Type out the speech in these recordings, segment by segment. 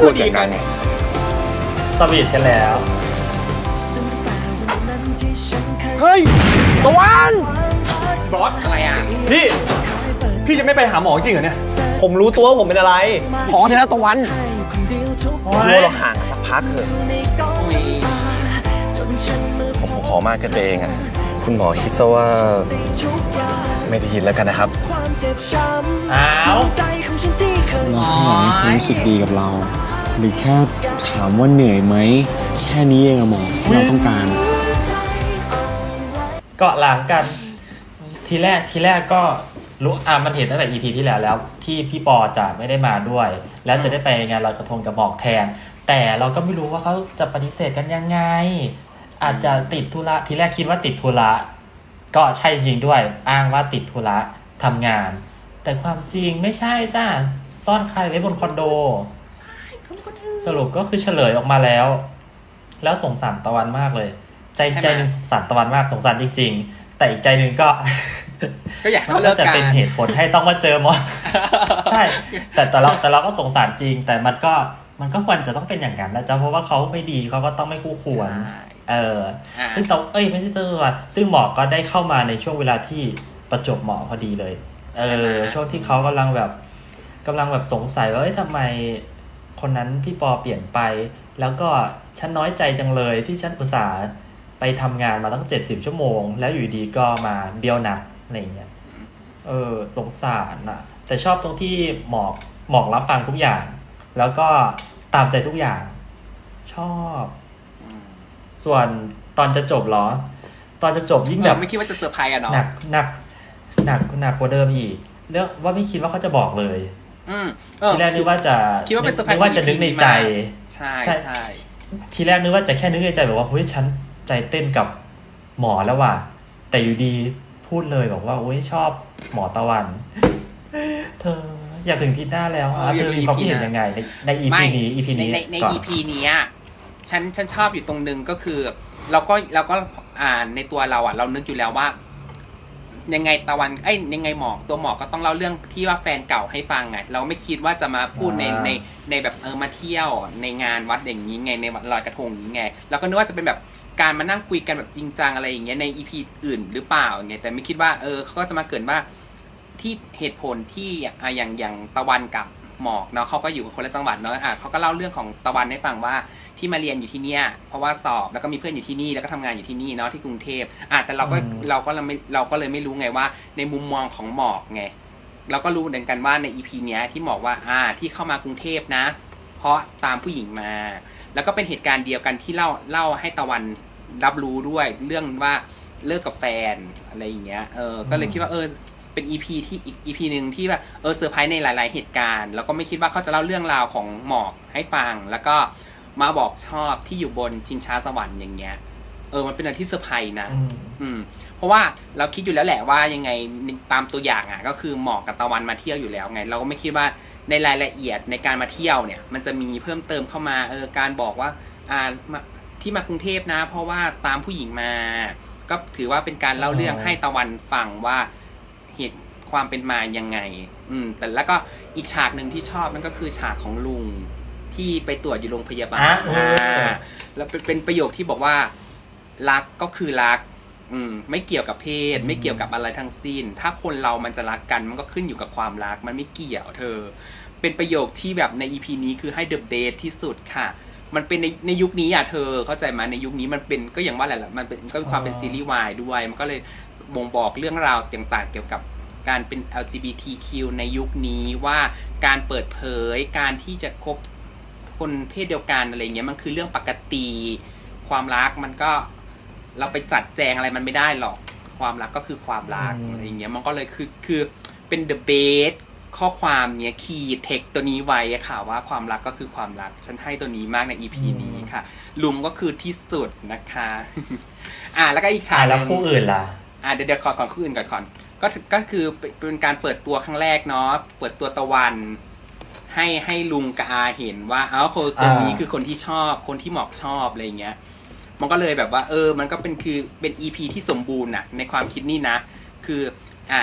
พูดเสียงดังสวีทกันแล้ว เฮ้ยตะวันบอสอะไรอะพี่ พี่จะไม่ไปหาหมอจริงเหรอเนี่ย ผมรู้ตัวว่าผมเป็นอะไรขอเถอะนะตะวันโอ้รู้ยว่าเราห่างกันสักพักเถอะอุ้ยผมผมขอมากกันเองอะคุณหมอคิดซะว่า ไม่ได้ยินแล้วกันนะครับอ้าวเราแค่อยากให้เขารู้สึกดีกับเรา หรือแค่ถามว่าเหนื่อยไหม แค่นี้เองอะหมอที่เราต้องการ เกาะหลังกัน ทีแรกทีแรกก็รู้อะมันเห็นตั้งแต่ EP ที่แล้วแล้ว ที่พี่ปอจะไม่ได้มาด้วย แล้วจะได้ไปงานลอยกระทงกับหมอกแทน แต่เราก็ไม่รู้ว่าเขาจะปฏิเสธกันยังไง อาจจะติดธุระทีแรกคิดว่าติดธุระก็ใช่จริงด้วย อ้างว่าติดธุระทำงาน แต่ความจริงไม่ใช่จ้าซ่อนใครไว้บนคอนโด สรุปก็คือเฉลยออกมาแล้ว แล้วสงสารตะวันมากเลย ใจใจหนึ่งสงสารตะวันมากสงสารจริง ๆ แต่อีกใจหนึ่งก็ ก็อยากให้มันเขาเลิก็กจะกันเป็นเหตุผลให้ต้องมาเจอหมอ ใช่ แต่แต่เราแต่เราก็สงสารจริง แต่มันก็มันก็ควรจะต้องเป็นอย่างนั้นนะจ๊ะเพราะว่าเขาไม่ดีเขาก็ต้องไม่คู่ควร ใช่เออ อ่าซึ่งตะเอ้ยไม่ใช่ตะวันซึ่งหมอก็ได้เข้ามาในช่วงเวลาที่ประจวบเหมาะพอดีเลย เออ ช่วงที่เขากำลังแบบกำลังแบบสงสัยว่าเอ้ยทำไม คนนั้นพี่ปอเปลี่ยนไป แล้วก็ฉันน้อยใจจังเลยที่ฉันอุตส่าห์ไปทำงานมาตั้งเจ็ดสิบชั่วโมง แล้วอยู่ดีก็มาเบี้ยวนัดอะไรอย่างเงี้ยเออสงสารอะแต่ชอบตรงที่หมอกหมอกรับฟังทุกอย่าง แล้วก็ตามใจทุกอย่าง ชอบอืมส่วนตอนจะจบเหรอ ตอนจะจบยิ่งเอแบอบไม่คิดว่าจะเซอร์ไพรส์อะเนาะหนักหนักหนักหนักกว่าเดิมอีก เรื่องว่าไม่คิดว่าเขาจะบอกเลย อืมเออทีแรกนึกว่าจะคิดว่าเป็นเซอร์ไพรส์นึกว่าจะนึกในใจใช่ใช่ใช่ทีแรกนึกว่าจะแค่นึกในใจแบบว่าเฮ้ยฉันใจเต้นกับหมอแล้วว่ะ แต่อยู่ดีพูดเลยบอกว่าโอ้ยชอบหมอตะวัน เธออยากถึงที่หน้าแล้วอะเธอมีความคิดเห็นยังไง ในใน EP ไม่นี้ EP ในนี้ในในก่อน EP เนี้ยฉันฉันชอบอยู่ตรงนึงก็คือ เราก็เราก็อ่านในตัวเราอะ เรานึกอยู่แล้วว่า ยังไงตะวันเอ้ยยังไงหมอกตัวหมอกก็ต้องเล่าเรื่องที่ว่าแฟนเก่าให้ฟังไงเราไม่คิดว่าจะมาพูดในอ่า ในในแบบเออมาเที่ยวในงานวัดอย่างนี้ไงในวัดลอยกระทงอย่างนี้ไงเราก็นึกว่าจะเป็นแบบการมานั่งคุยกันแบบจริงจังอะไรอย่างเงี้ยในอีพีอื่นหรือเปล่าไงแต่ไม่คิดว่าเออเขาก็จะมาเกรินว่าที่เหตุผลที่อะอย่างอย่างตะวันกับหมอกเนาะเขาก็อยู่คนละจังหวัดเนาะอะเขาก็เล่าเรื่องของตะวันให้ฟังว่า ที่มาเรียนอยู่ที่เนี่ยเพราะว่าสอบแล้วก็มีเพื่อนอยู่ที่นี่แล้วก็ทำงานอยู่ที่นี่เนาะที่กรุงเทพอะแต่เราก็อืม เราก็เลยไม่เราก็เลยไม่รู้ไงว่า ในมุมมองของหมอกไง เราก็รู้เหมือนกันว่าในอีพีเนี้ยที่หมอกว่าอ่าที่เข้ามากรุงเทพนะ เพราะตามผู้หญิงมา แล้วก็เป็นเหตุการณ์เดียวกันที่เล่าเล่าให้ตะวันรับรู้ด้วย เรื่องว่าเลิกกับแฟนอะไรอย่างเงี้ยเออก็เลยคิดว่าเออเป็นอีพีที่อีกอีพีหนึ่งที่แบบเออเซอร์ไพรส์ในหลาย ๆ เหตุการณ์ แล้วก็ไม่คิดว่าเขาจะเล่าเรื่องราวของหมอกให้ฟัง แล้วก็ มาบอกชอบที่อยู่บนชิงช้าสวรรค์อย่างเงี้ย เออมันเป็นอะไรที่เซอร์ไพรส์นะ อืมอืมเพราะว่าเราคิดอยู่แล้วแหละว่ายังไงตามตัวอย่างอะ ก็คือหมอกกับตะวันมาเที่ยวอยู่แล้วไง เราก็ไม่คิดว่าในรายละเอียดในการมาเที่ยวเนี่ย มันจะมีเพิ่มเติมเข้ามาเออการบอกว่าอ่ามาที่มากรุงเทพนะ เพราะว่าตามผู้หญิงมา ก็ถือว่าเป็นการเล่าเรื่องอ๋อให้ตะวันฟังว่าเหตุความเป็นมายังไง อืม แต่แล้วก็อีกฉากหนึ่งที่ชอบนั่นก็คือฉากของลุง ที่ไปตรวจอยู่โรงพยาบาลอะเอออ่าแล้วเป็นเป็นประโยคที่บอกว่า รักก็คือรัก อืมไม่เกี่ยวกับเพศ ไม่เกี่ยวกับอะไรทั้งสิ้น ถ้าคนเรามันจะรักกันมันก็ขึ้นอยู่กับความรัก มันไม่เกี่ยวเธอ เป็นประโยคที่แบบในอีพีนี้คือให้เดอะเบสที่สุดค่ะ มันเป็นในในยุคนี้อะเธอเข้าใจไหมในยุคนี้มันเป็นก็อย่างว่าแหละมันเป็นก็มีความเป็นอ๋อซีรีส์วายด้วย มันก็เลยบ่งบอกเรื่องราวต่างๆ เกี่ยวกับการเป็น LGBTQ ในยุคนี้ว่าการเปิดเผยการที่จะคบ คนเพศเดียวกันอะไรเงี้ยมันคือเรื่องปกติ ความรักมันก็เราไปจัดแจงอะไรมันไม่ได้หรอก ความรักก็คือความรักอืมอะไรเงี้ยมันก็เลยคือคือเป็นเดอะเบสข้อความเนี้ยคีย์เทคตัวนี้ไว้อะค่ะว่าความรักก็คือความรัก ฉันให้ตัวนี้มากใน EP นี้ค่ะ ลุมก็คือที่สุดนะคะ อ่าแล้วก็อีกฉาอ่ากหแล้วนึ่งคู่อื่นล่ะ อ่าเดี๋ยวเดี๋ยวขอก่อนคู่อื่นก่อนก่อนก็ถือก็คือเป็นเป็นการเปิดตัวครั้งแรกเนาะเปิดตัวตะวัน ให้ให้ลุงกับอาเห็นว่าเอ้าคนคนนี้อ่าคือคนที่ชอบคนที่หมอกชอบอะไรอย่างเงี้ย มันก็เลยแบบว่า เออ มันก็เป็นคือเป็นอีพีที่สมบูรณ์น่ะในความคิดนี่นะ คืออ่า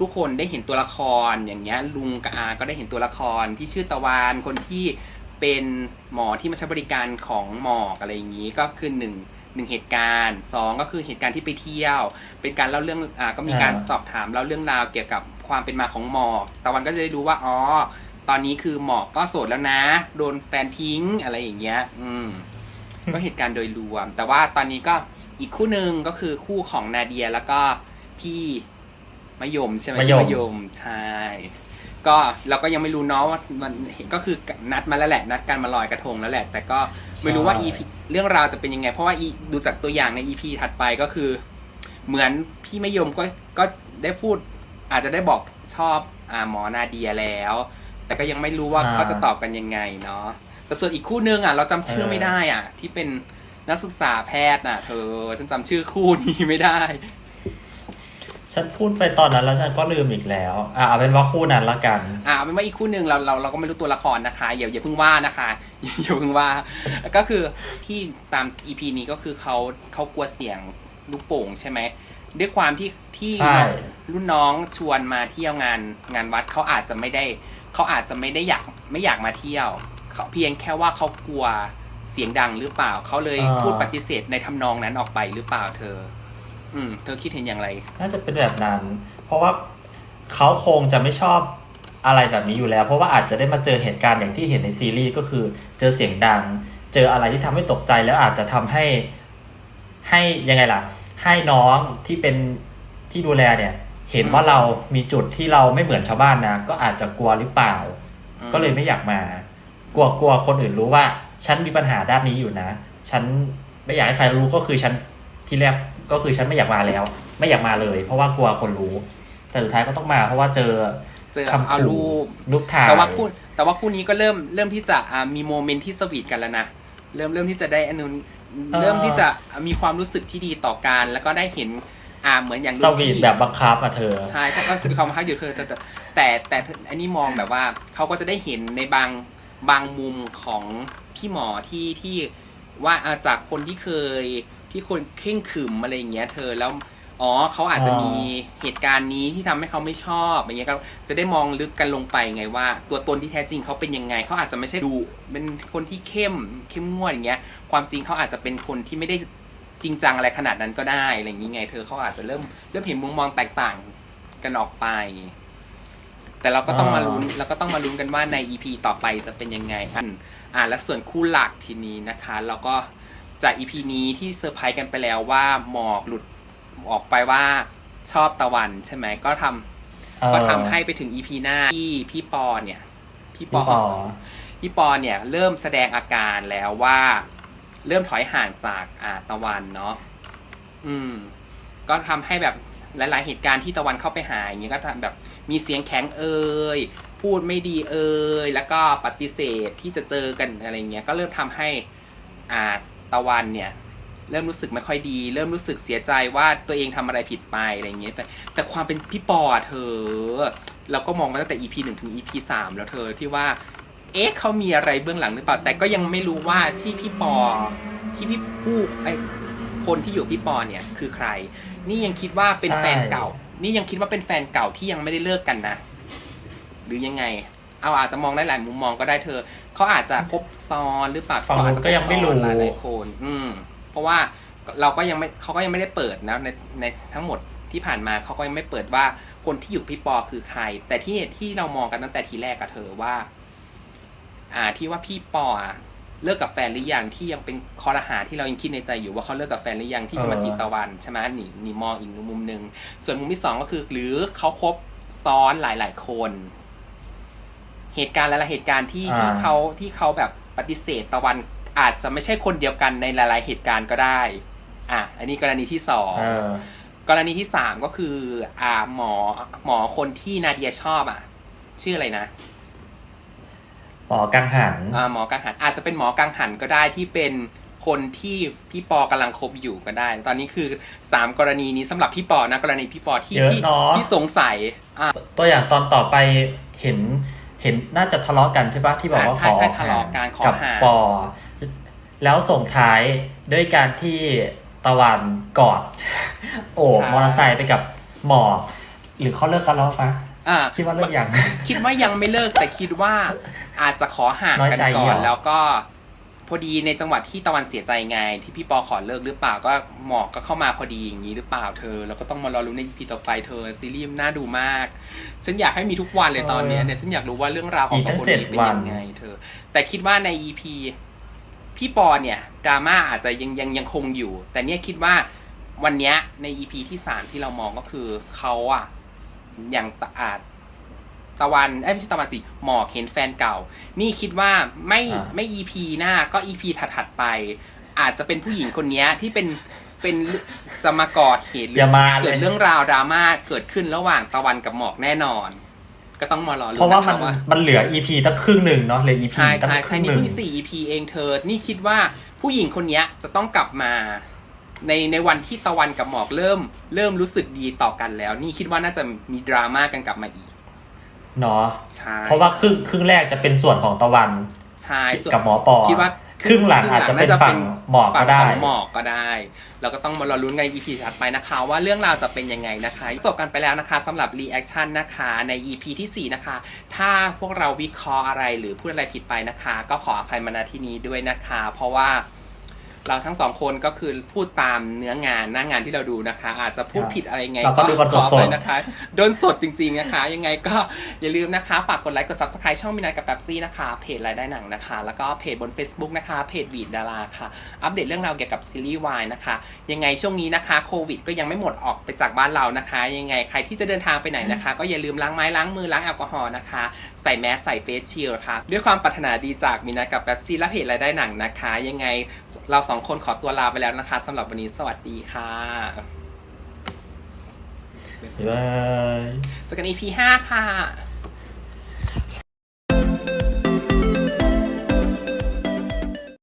ทุกคนได้เห็นตัวละครอย่างเงี้ย ลุงกับอาก็ได้เห็นตัวละครที่ชื่อตะวันคนที่เป็นหมอที่มาใช้บริการของหมอกอะไรอย่างนี้ก็คือหนึ่งหนึ่งเหตุการณ์สองก็คือเหตุการณ์ที่ไปเที่ยว เป็นการเล่าเรื่องอ่าก็มีการอ่าสอบถามเล่าเรื่องราวเกี่ยวกับความเป็นมาของหมอก ตะวันก็จะได้รู้ว่าอ๋อ ตอนนี้คือหมอกก็โสดแล้วนะ โดนแฟนทิ้งอะไรอย่างเงี้ย อืม ก็เหตุการณ์โดยรวม แต่ว่าตอนนี้ก็อีกคู่หนึ่งก็คือคู่ของนาเดียแล้วก็พี่มะยมใช่ไหมมะยม ชื่อมะยมใช่ก็เราก็ยังไม่รู้เนาะว่ามันก็คือนัดมาแล้วแหละนัดกันมาลอยกระทงแล้วแหละ แต่ก็ไม่รู้ว่า EP เรื่องราวจะเป็นยังไง เพราะว่า E- ดูจากตัวอย่างใน EP ถัดไปก็คือ เหมือนพี่มะยมก็ก็ได้พูดอาจจะได้บอกชอบอ่าหมอนาเดียแล้ว แต่ก็ยังไม่รู้ว่าอ่า เขาจะตอบกันยังไงเนาะแต่ส่วนอีกคู่นึงอะ เราจำชื่อเออไม่ได้อะ ที่เป็นนักศึกษาแพทย์น่ะ เธอ ฉันจำชื่อคู่นี้ไม่ได้ ฉันพูดไปตอนนั้นแล้วฉันก็ลืมอีกแล้ว อะเอาเป็นว่าคู่นั้นละกัน อ่าเป็นว่าอีกคู่หนึ่งเราเราเราก็ไม่รู้ตัวละครนะคะอย่าอย่าเพิ่งว่านะคะ อย่าอย่าเพิ่งว่า ก็คือที่ตามอีพีนี้ก็คือเขาเขากลัวเสียงลูกโป่งใช่ไหมด้วยความที่ที่ใช่ รุ่นน้องชวนมาเที่ยวงานงานวัดเขาอาจจะไม่ได้ เขาอาจจะไม่ได้อยากไม่อยากมาเที่ยวเขาเพียงแค่ว่าเขากลัวเสียงดังหรือเปล่า เขาเลยอ่าพูดปฏิเสธในทำนองนั้นออกไปหรือเปล่าเธอ อืม เธอคิดเห็นอย่างไร น่าจะเป็นแบบนั้น เพราะว่าเขาคงจะไม่ชอบอะไรแบบนี้อยู่แล้ว เพราะว่าอาจจะได้มาเจอเหตุการณ์อย่างที่เห็นในซีรีส์ก็คือ เจอเสียงดัง เจออะไรที่ทำให้ตกใจแล้วอาจจะทำให้ให้ยังไงล่ะ ให้น้องที่เป็นที่ดูแลเนี่ย เห็นว่าเรามีจุดที่เราไม่เหมือนชาวบ้านนะก็อาจจะกลัวหรือเปล่าอืมก็เลยไม่อยากมา กลัวกลัวคนอื่นรู้ว่า ฉันมีปัญหาด้านนี้อยู่นะ ฉันไม่อยากให้ใครรู้ก็คือฉันที่แรกก็คือฉันไม่อยากมาแล้ว ไม่อยากมาเลย เพราะว่ากลัวคนรู้ แต่สุดท้ายก็ต้องมาเพราะว่าเจอเจอคำเอาขู่รูปรูปถ่ายแต่ว่าคู่แต่ว่าคู่นี้ก็เริ่มเริ่มที่จะอ่ามีโมเมนต์ที่สวีทกันแล้วนะเริ่มเริ่มที่จะได้อนนุนเริ่มที่จะมีความรู้สึกที่ดีต่อกันแล้วก็ได้เห็น อ่าเหมือนอย่างสวีทแบบบังคับอะเธอ ใช่ถ้าก็สึกความฮักอยู่เธอแต่แต่แต่แต่อันนี้มองแบบว่าเขาก็จะได้เห็นในบางบางมุมของพี่หมอที่ที่ว่าอ่าจากคนที่เคยที่คนเข่งขรึมอะไรอย่างเงี้ยเธอแล้วอ๋อเขาอาจจะมีเหตุการณ์นี้ที่ทำให้เขาไม่ชอบอย่างเงี้ยก็จะได้มองลึกกันลงไปไงว่า ตัวตนที่แท้จริงเขาเป็นยังไงเขาอาจจะไม่ใช่ดูเป็นคนที่เข้มเข้มงวดอย่างเงี้ย ความจริงเขาอาจจะเป็นคนที่ไม่ได้ จริงจังอะไรขนาดนั้นก็ได้อะไรอย่างงี้ไง เธอเขาอาจจะเริ่มเริ่มเห็นมุมมองแตกต่างกันออกไป แต่เราก็ต้องมาลุ้นเราก็ต้องมาลุ้นกันว่าใน EP ต่อไปจะเป็นยังไงอันอ่าและส่วนคู่หลักทีนี้นะคะ เราก็จาก EP นี้ที่เซอร์ไพรส์กันไปแล้วว่าหมอกหลุดออกไปว่าชอบตะวันใช่ไหมก็ทำเออก็ทำให้ไปถึง EP หน้าที่พี่ปอเนี่ย พี่ปพี่อปอพี่ปอเนี่ยเริ่มแสดงอาการแล้วว่า เริ่มถอยห่างจากอ่าตะวันเนาะอืม ก็ทำให้แบบหลาย ๆ เหตุการณ์ที่ตะวันเข้าไปหาอย่างเงี้ยก็ทำแบบมีเสียงแข็งเอ่ยพูดไม่ดีเอ่ยแล้วก็ปฏิเสธที่จะเจอกันอะไรเงี้ยก็เริ่มทำให้อ่าตะวันเนี่ย เริ่มรู้สึกไม่ค่อยดี เริ่มรู้สึกเสียใจว่าตัวเองทำอะไรผิดไปอะไรเงี้ยแต่แต่ความเป็นพี่ปอเธอ เราก็มองมาตั้งแต่ EP หนึ่งถึง EP สามแล้วเธอที่ว่า เอ๊ะเขามีอะไรเบื้องหลังหรือเปล่า แต่ก็ยังไม่รู้ว่าที่พี่ปอที่พี่ผู้ไอคนที่อยู่พี่ปอเนี่ยคือใคร นี่ยังคิดว่าเป็นใช่แฟนเก่า นี่ยังคิดว่าเป็นแฟนเก่าที่ยังไม่ได้เลิกกันนะ หรือยังไง เอาอาจจะมองได้หลายมุมมองก็ได้เธอ เขาอาจจะคบซ้อนหรือเปล่าฝั่งนู้นเขาอาจจะคบก็ยังไม่รู้ซ้อนหลายหลายๆคน อืม เพราะว่าเราก็ยังไม่เขาก็ยังไม่ได้เปิดนะในในทั้งหมดที่ผ่านมาเขาก็ยังไม่เปิดว่าคนที่อยู่พี่ปอคือใคร แต่ที่ที่เรามองกันตั้งแต่ทีแรกอะเธอว่า อ่าที่ว่าพี่ปออะเลิกกับแฟนหรือยังที่ยังเป็นคอรหาที่เรายังคิดในใจอยู่ว่าเขาเลิกกับแฟนหรือยังที่จะมาเออจีบตะวันใช่ไหมนี่นี่มองอีกมุมหนึ่งส่วนมุมที่สองก็คือ หรือเขาคบซ้อนหลาย ๆ คน เหตุการณ์หลายๆเหตุการณ์ที่อ่าที่เขาที่เขาแบบปฏิเสธตะวันอาจจะไม่ใช่คนเดียวกันในหลาย ๆ เหตุการณ์ก็ได้ อะ อันนี้กรณีที่สองเออกรณีที่สามก็คือ อ่าหมอหมอคนที่นาเดียชอบอะ ชื่ออะไรนะ หมอกังหันอ่าหมอกังหันอาจจะเป็นหมอกังหันก็ได้ที่เป็นคนที่พี่ปอกำลังคบอยู่ก็ได้ ตอนนี้คือสามกรณีนี้สำหรับพี่ปอนะกรณีพี่ปอที่เยอะที่เนอะที่สงสัยอ่าตัวอย่างตอนต่อไปเห็นเห็นน่าจะทะเลาะกันใช่ปะที่บอกว่าอ่าใช่ขอใช่ทะเลาะกันขอกับห่างปอ แล้วส่งท้ายด้วยการที่ตะวันกอด โอบมอเตอร์ไซค์ไปกับหมอกหรือเขาเลิกกันแล้วปะ อ่าคิดว่าเลิกยัง คิดว่ายังไม่เลิกแต่คิดว่าอาจจะขอห่างน้อยกันใจก่อนเหรอแล้วก็พอดีในจังหวัดที่ตะวันเสียใจไง ที่พี่ปอขอเลิกหรือเปล่าก็หมอกก็เข้ามาพอดีอย่างนี้หรือเปล่าเธอ แล้วก็ต้องมารอรู้ใน EP ต่อไปเธอซีรีส์น่าดูมากฉันอยากให้มีทุกวันเลยตอนเนี้ยเนี่ยฉันอยากรู้ว่าเรื่องราวของอีกสอตั้งงคนเจ็ดนี้เป็นวันยังไงเธอ แต่คิดว่าใน EP พี่ปอเนี่ยดราม่าอาจจะยังยังยังคงอยู่ แต่เนี่ยคิดว่าวันเนี้ยใน EP ที่สามที่เรามองก็คือเขาอะ อย่างตะอาจตะวันเอ้ยไม่ใช่ตะวันสิหมอกเห็นแฟนเก่า นี่คิดว่าไม่อ่า ไม่ EP หน้าก็ EP ถัดๆไป อาจจะเป็นผู้หญิงคนเนี้ยที่เป็นเป็นจะมาก่อเหตุหรือย่ามาเลยเกิดเรื่องราวดราม่าเกิดขึ้นระหว่างตะวันกับหมอกแน่นอน ก็ต้องมารอเพลุ้ราะนว่านะมันคะว่า มันเหลือ EP ตั้งครึ่งหนึ่งเนาะเหลือ EP ใช่ตั้งใช่คใช่รึ่งนี่หนึ่ง เพิ่งสี่ EP เองเธอ นี่คิดว่าผู้หญิงคนเนี้ยจะต้องกลับมา ในในวันที่ตะวันกับหมอกเริ่ม เริ่มรู้สึกดีต่อกันแล้ว นี่คิดว่าน่าจะมีดราม่ากันกลับมาอีกเนาะใช่เพราะว่าครึ่งครึ่งแรกจะเป็นส่วนของตะวันใช่ส่วนกับหมอปอคิดว่าครึ่งหลังอาจจะเป็นฝั่งหมอกก็ฝั่งได้ของหมอกก็ได้แล้วก็ต้องมารอลุ้นใน EP ถัดไปนะคะ ว่าเรื่องราวจะเป็นยังไงนะคะจบกันไปแล้วนะคะสำหรับ reaction นะคะใน EP ที่ 4 นะคะ ถ้าพวกเราวิเคราะห์อะไรหรือพูดอะไรผิดไปนะคะ ก็ขออภัยมาณที่นี้ด้วยนะคะ เพราะว่า เราทั้งสองคนก็คือพูดตามเนื้องานหน้างานที่เราดูนะคะ อาจจะพูดผิดอะไรไงเราก็ดูกันขออสดๆภัยนะคะ โดนสดจริงๆนะคะ ยังไงก็อย่าลืมนะคะ ฝากกดไลค์กด subscribe ช่องมินายกับแป๊บซี่นะคะ เพจรายได้หนังนะคะ แล้วก็เพจบน Facebook นะคะ เพจวีดดาราค่ะ อัปเดตเรื่องราวเกี่ยวกับซีรีส์วายนะคะ ยังไงช่วงนี้นะคะโควิดก็ยังไม่หมดออกไปจากบ้านเรานะคะ ยังไงใครที่จะเดินทางไปไหนนะคะ ก็อย่าลืมล้างไม้ล้างมือล้างแอลกอฮอล์นะคะ ใส่แมสใส่เฟสชิลด์ค่ะ ด้วยความปรารถนาดีจากมินายกับแป๊บซี่และเพจรายได้หนังนะคะ ยังไงเราสองคนขอตัวลาไปแล้วนะคะสำหรับวันนี้สวัสดีค่ะบ๊ายบายเจอกันอีพีห้าค่ะ